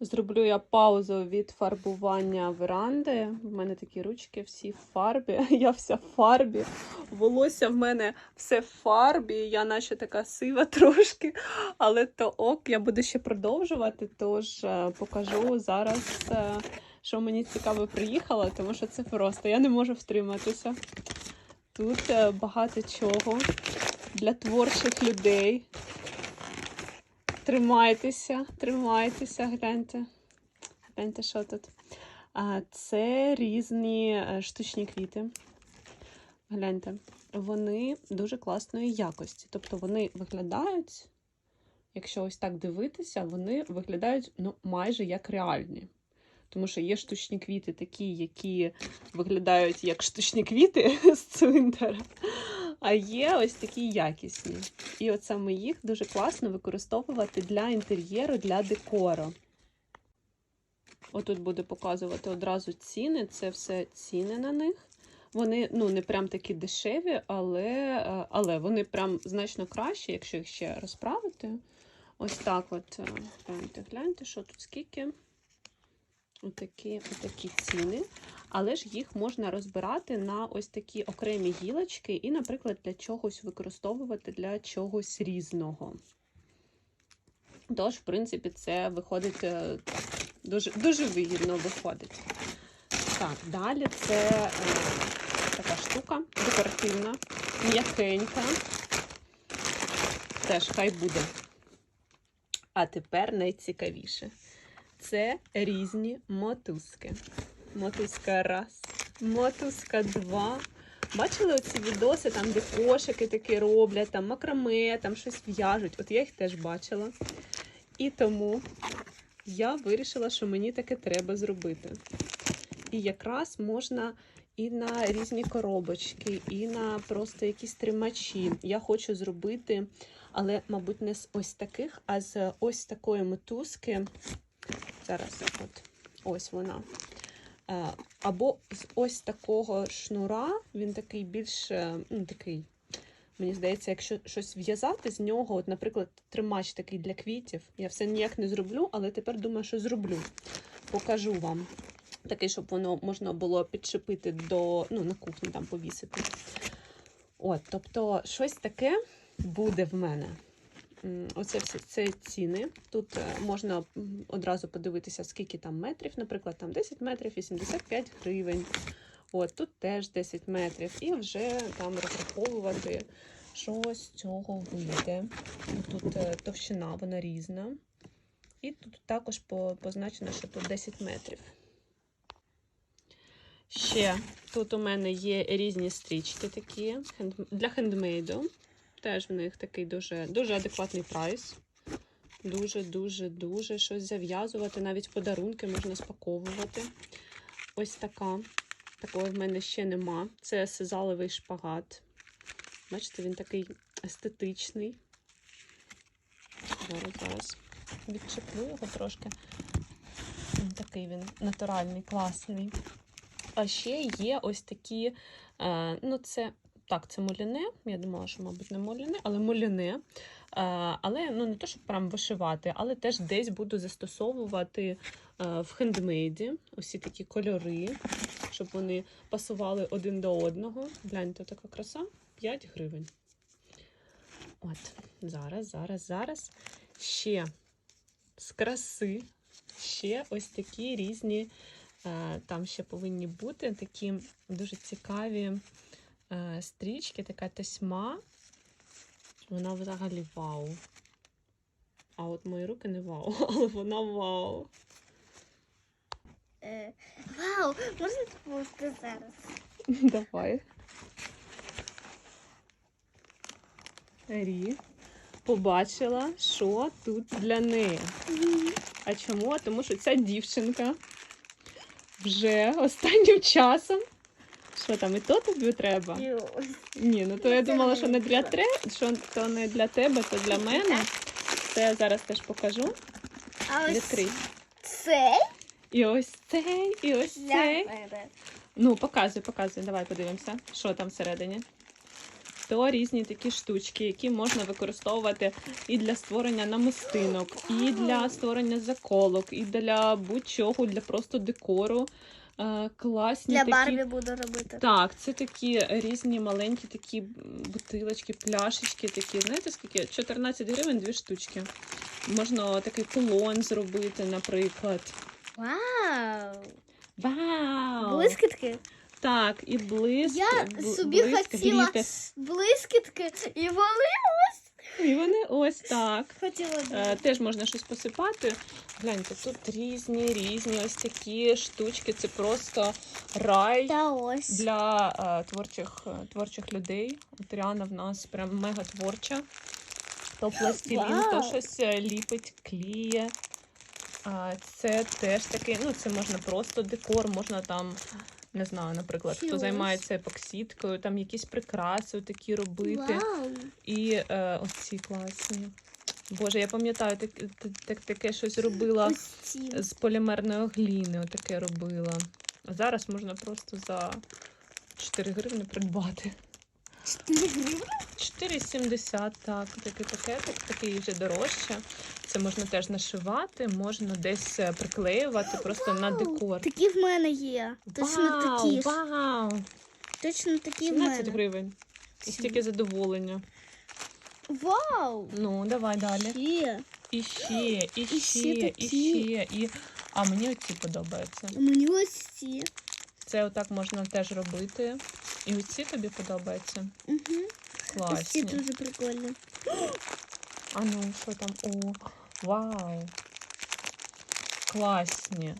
Зроблю я паузу від фарбування веранди. В мене такі ручки всі в фарбі. Я вся в фарбі. Волосся в мене все в фарбі. Я наче така сива трошки. Але то ок, я буду ще продовжувати. Тож е, покажу зараз, е, що мені цікаво приїхало, тому що це просто я не можу втриматися. Тут е, багато чого для творчих людей. Тримайтеся, тримайтеся, гляньте. Гляньте, що тут. А, Це різні е, штучні квіти. Гляньте, вони дуже класної якості. Тобто вони виглядають, якщо ось так дивитися, вони виглядають ну, майже як реальні. Тому що є штучні квіти, такі, які виглядають як штучні квіти з цвинтара. А є ось такі якісні. І от саме їх дуже класно використовувати для інтер'єру, для декору. Отут буде показувати одразу ціни. Це все ціни на них. Вони ну, не прям такі дешеві, але, е, але вони прям значно кращі, якщо їх ще розправити. Ось так от. Гляньте, гляньте, що тут скільки. Отакі, отакі ціни. Але ж їх можна розбирати на ось такі окремі гілочки і, наприклад, для чогось використовувати для чогось різного. Тож, в принципі, це виходить е, дуже, дуже вигідно виходить. Так, далі це е, така штука декоративна, м'якенька. Теж хай буде. А тепер найцікавіше. Це різні мотузки. Мотузка раз, мотузка два. Бачили оці відоси, там, де кошики такі роблять, там макраме, там щось в'яжуть. От я їх теж бачила. І тому я вирішила, що мені таке треба зробити. І якраз можна і на різні коробочки, і на просто якісь тримачі. Я хочу зробити, але, мабуть, не з ось таких, а з ось такої мотузки. Зараз от ось вона. Е, Або з ось такого шнура, він такий більш е, ну, такий. Мені здається, якщо щось в'язати з нього, от, наприклад, тримач такий для квітів, я все ніяк не зроблю, але тепер думаю, що зроблю. Покажу вам. Такий, щоб воно можна було підшипити до, ну, на кухні там повісити. От, тобто, щось таке буде в мене. Оце все це ціни. Тут е, можна одразу подивитися, скільки там метрів, наприклад, там 10 метрів 85 гривень. От тут теж 10 метрів, і вже там розраховувати, що з цього вийде. Тут е, товщина, вона різна. І тут також позначено, що тут 10 метрів. Ще тут у мене є різні стрічки такі для хендмейду. Теж в них такий дуже, дуже адекватний прайс. Дуже, дуже, дуже щось зав'язувати. Навіть подарунки можна спаковувати. Ось така. Такої в мене ще нема. Це сизаловий шпагат. Бачите, він такий естетичний. Зараз, зараз відчеплю його трошки. Такий він натуральний, класний. А ще є ось такі, е, ну це так, це моліне. Я думала, що, мабуть, не моліне, але моліне. Е, але ну, не то, щоб прям вишивати, але теж десь буду застосовувати е, в хендмейді усі такі кольори, щоб вони пасували один до одного. Гляньте, така краса 5 гривень. От, зараз, зараз, зараз. Ще з краси, ще ось такі різні. Е, Там ще повинні бути такі дуже цікаві стрічки, така тесьма. Вона взагалі вау. А от мої руки не вау, але вона вау. Е, Вау, можна допомогти зараз? Давай. Рі побачила, що тут для неї. А чому? Тому що ця дівчинка вже останнім часом. Що там, і то тобі треба? Ні, ну то я думала, що не для тре, що то не для тебе, то для мене. Це я зараз теж покажу. А ось Відкрий. цей І ось цей, і ось цей. Ну, показуй, показуй. Давай подивимося, що там всередині. то різні такі штучки, які можна використовувати і для створення намистинок, і для створення заколок, і для будь-чого, для просто декору. Е, класні Для такі. Барбі буду робити. Так, це такі різні маленькі такі бутилочки, пляшечки такі. Знаєте, скільки? 14 гривень дві штучки. Можна такий кулон зробити, наприклад. Вау! Вау! Блискітки. Так, і блиск. Я собі блиск, хотіла блискітки, і вони І вони ось так. хотіла. Е, теж можна щось посипати. Гляньте, тут різні, різні ось такі штучки. Це просто рай. Та ось. для е, творчих, е, творчих людей. От Ріана в нас прям мега творча. То пластилін, то щось е, ліпить, кліє. А, це теж такий, ну це можна просто декор, можна там, не знаю, наприклад, хто займається епоксидкою, там якісь прикраси такі робити. Вау. І е, оці класні. Боже, я пам'ятаю, так, так, так, таке щось робила з полімерної гліни, таке робила. А зараз можна просто за 4 гривні придбати. 4 гривні? 4,70, так, такий пакетик, такий вже дорожче. Це можна теж нашивати, можна десь е, приклеювати просто на декор. Такі в мене є. Точно вау, такі ж. Вау! Точно такі в 17 мене. гривень. І стільки задоволення. Вау! Ну, давай далі. Є. І ще, і І ще, ще і такі. ще. І... А мені оці подобаються. Мені ось ці. Це отак можна теж робити. І оці тобі подобаються. Угу. Ось ці Класні. дуже прикольні. А ну, що там? О, вау. Класні.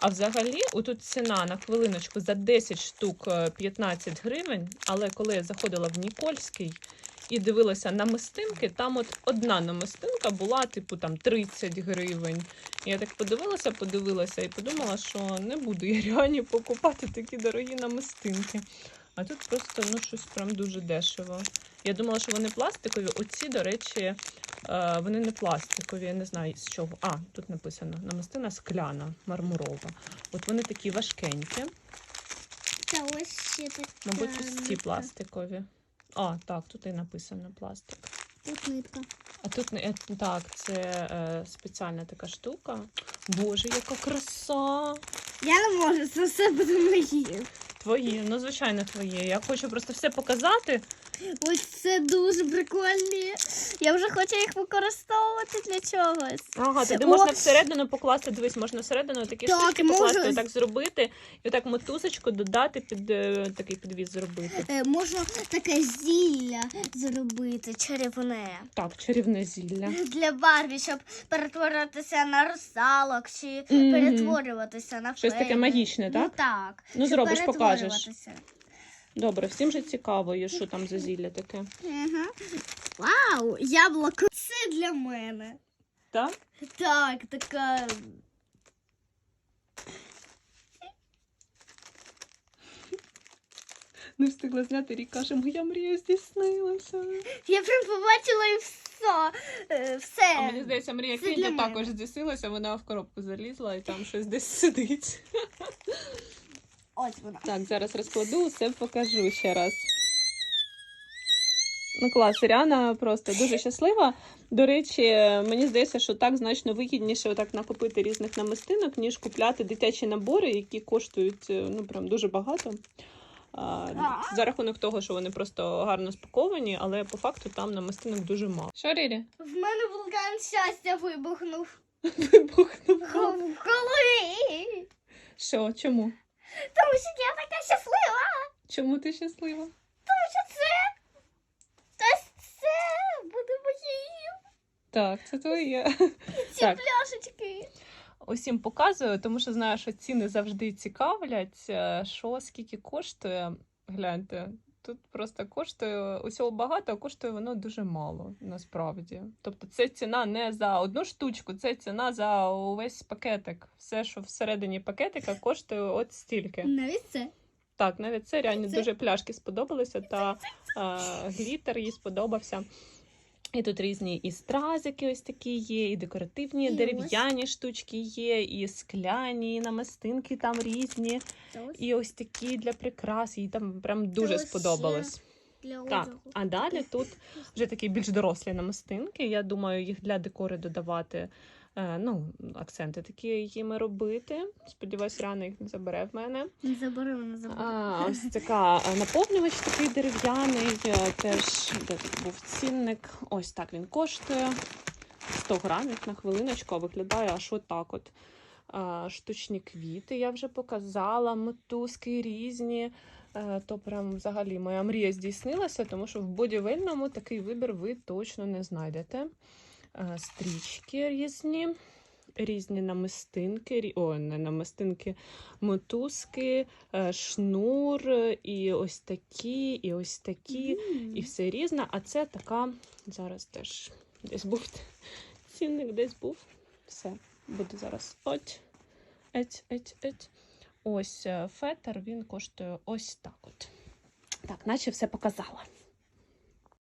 А взагалі, отут ціна на хвилиночку за 10 штук е, 15 гривень, але коли я заходила в Нікольський і дивилася на мистинки, там от одна намистинка була, типу, там 30 гривень. Я так подивилася, подивилася і подумала, що не буду я реально покупати такі дорогі намистинки. А тут просто ну, щось прям дуже дешево. Я думала, що вони пластикові. Оці, до речі, е, вони не пластикові, я не знаю з чого. А, тут написано намистина скляна, мармурова. От вони такі важкенькі, Та ось ще таке. мабуть, ось ці пластикові. А, так, тут і написано пластик. Тут нитка. А тут е, так, це е, спеціальна така штука. Боже, яка краса! Я не можу, це все буде мої. Твої, ну звичайно, твоє. Я хочу просто все показати. Ось це дуже прикольні. Я вже хочу їх використовувати для чогось. Ага, Це- туди можна О! всередину покласти. Дивись, можна всередину такі Так, штучки можу. покласти, отак зробити, і отак мотузочку додати під е, такий підвіз зробити. Е, можна таке зілля зробити чарівне. Так, чарівне зілля. Для Барбі, щоб перетворитися на русалок чи Мгм. перетворюватися на Щось таке фею. магічне, так? Ну так. Ну, щоб зробиш, покажеш. перетворюватися. Добре, всім же цікаво, є, що там за зілля таке. Ага. Вау, яблуко. Це для мене. Так? Так, така. Не встигла зняти рік, каже, моя мрія здійснилася. Я прям побачила і все. Е, Все. А мені здається, мрія Це для Квінті мене. також здійснилася, вона в коробку залізла і там щось десь сидить. Ось вона. Так, зараз розкладу, все покажу ще раз. Ну, клас, Ріана просто дуже щаслива. До речі, мені здається, що так значно вигідніше отак накопити різних намистинок, ніж купляти дитячі набори, які коштують е, ну прям дуже багато. А, за рахунок того, що вони просто гарно спаковані, але по факту там намистинок дуже мало. Що, Рірі? В мене вулкан щастя вибухнув. Вибухнув. В голові. Що, чому? Тому що я така щаслива. Чому ти щаслива? Тому що це. Буде моїм. Так, це твоє. Ці Так. пляшечки. Усім показую, тому що знаю, що ціни завжди цікавлять. Е, Що скільки коштує? Гляньте, тут просто коштує усього багато, а коштує воно дуже мало насправді. Тобто, це ціна не за одну штучку, це ціна за увесь пакетик. Все, що всередині пакетика, коштує от стільки. Навіть це. Так, навіть це реально Це- дуже пляшки сподобалися, та е, глітер їй сподобався. І тут різні і стразики ось такі є, і декоративні, І ось. дерев'яні штучки є, і скляні, і намистинки там різні, ось. і ось такі для прикрас. Їй там прям дуже ось сподобалось. для Так, одягу. а далі тут вже такі більш дорослі намистинки. Я думаю, їх для декори додавати. Е, Ну, акценти такі їми робити. Сподіваюсь, рано їх не забере в мене. Не забери мене забери. А, ось така е, наповнювач такий дерев'яний. е, Теж де був цінник. Ось так він коштує. 100 грамів на хвилиночку, а виглядає аж отак от. Штучні квіти я вже показала, мотузки різні. То прям взагалі моя мрія здійснилася, тому що в будівельному такий вибір ви точно не знайдете. Е, Стрічки різні, різні намистинки, о, не намистинки, мотузки, е, шнур, і ось такі, і ось такі, М. і все різне. А це така, зараз теж десь був цінник, десь був. Все, буде зараз. От. Еть, еть, еть. Ось е, фетр, він коштує ось так от. Так, наче все показала.